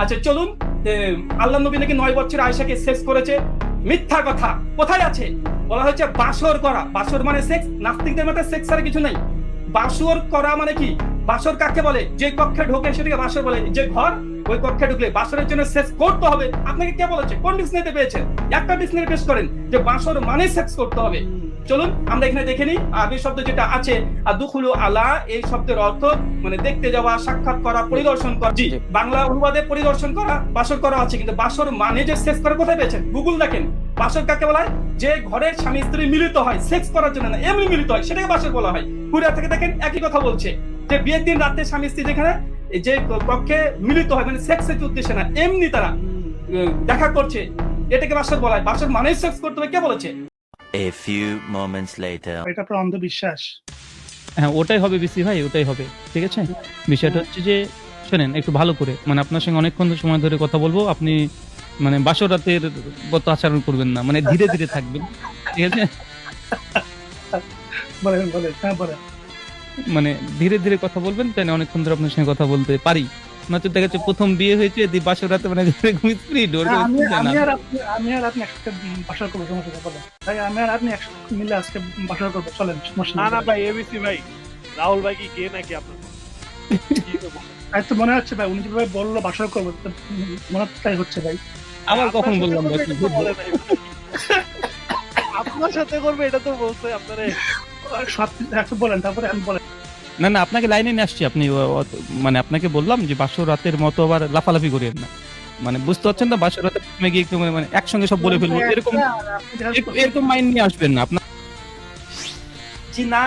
আচ্ছা চলুন আল্লাহ নবী নাকি নয় বছর আয়সাকে সেক্স করেছে? মিথ্যা কথা। কোথায় আছে? বলা হয়েছে বাসর করা। বাসর মানে সেক্স নাস্তিকদের মধ্যে সেক্স আর কিছু নাই। বাসর করা মানে কি? বাসর কাকে বলে? যে কক্ষে ঢোকে সেটাকে বাসর বলে। যে ঘর ওই কক্ষে ঢুকলে বাসরের জন্য সেক্স করতে হবে। আপনাকে কে বলেছে? কোন ডিকশনারিতে পেয়েছেন? একটা ডিকশনারি পেশ করেন যে বাসর মানে সেক্স করতে হবে। চলুন আমরা এখানে দেখে নিই। আরবি শব্দ যেটা আছে আর দুখুলু আলা এই শব্দের অর্থ মানে দেখতে যাওয়া সাক্ষাৎ করা পরিদর্শন করা। জি। বাংলা অনুবাদে পরিদর্শন করা বাসর করা আছে কিন্তু বাসর মানে যে সেক্স করা কোথায় পেয়েছেন? গুগল দেখেন। বাসর কাকে বলা হয়? যে ঘরে স্বামী স্ত্রী মিলিত হয়। সেক্স করার জন্য না এমনি মিলিত হয় সেটাকে বাসর বলা হয়। কুরিয়া থেকে দেখেন একই কথা বলছে। যে বিয়ের দিন রাতে স্বামী স্ত্রী যেখানে যে কক্ষে মিলিত হয় মানে সেক্সের উদ্দেশ্যে না এমনি তারা দেখা করছে। এটাকে বাসর বলা হয় বাসর মানে সেক্স করতে হবে কে বলেছে? A few moments later. এটা আপনার অন্ধবিশ্বাস। হ্যাঁ ওটাই হবে বিসি ভাই ওটাই হবে। ঠিক আছে? বিষয়টা হচ্ছে যে শোনেন একটু ভালো করে। মানে আপনার সঙ্গে অনেকক্ষণ সময় ধরে কথা বলব আপনি মানে বাসর রাতের গত আচরণ করবেন না। মানে ধীরে ধীরে থাকবেন। ঠিক আছে? বলেন বলেন হ্যাঁ বলেন। মানে ধীরে ধীরে কথা বলবেন তাই না? অনেকক্ষণ ধরে আপনার সঙ্গে কথা বলতে পারি। নয়তো দেখা যাচ্ছে প্রথম বিয়ে হয়েছে দি বাসরাতে মানে ওর হ্যাঁ, আমি আর আপনি আমি আর আপনি একসাথে বাসর করব সমস্যা নেই, বলেন ভাই আমি আর আপনি একসাথে মিলে আজকে বাসর করব চলেন সমস্যা না না ভাই এবিসি ভাই রাহুল ভাই কি কে নাকি আপনার তো মনে হচ্ছে ভাই উনি যেভাবে বলল বাসর করব মনে হচ্ছে তাই হচ্ছে ভাই। আবার কখন বললাম সাথে ভাই, আপনার সাথে করবে এটা তো বলছে আপনারে। সব একটু বলেন তারপরে আমি বলেন। না না আপনাকে লাইনে নিয়ে আসছি আপনি মানে আপনাকে বললাম যে বাসর রাতের মতো আবার লাফালাফি করেন না। মানে বুঝতে পারছেন না বাসর রাতে প্রথমে গিয়ে একটু মানে একসঙ্গে সব বলে ফেলব এরকম এরকম- এরকম মাইন্ড নিয়ে আসবেন না আপনার জি না।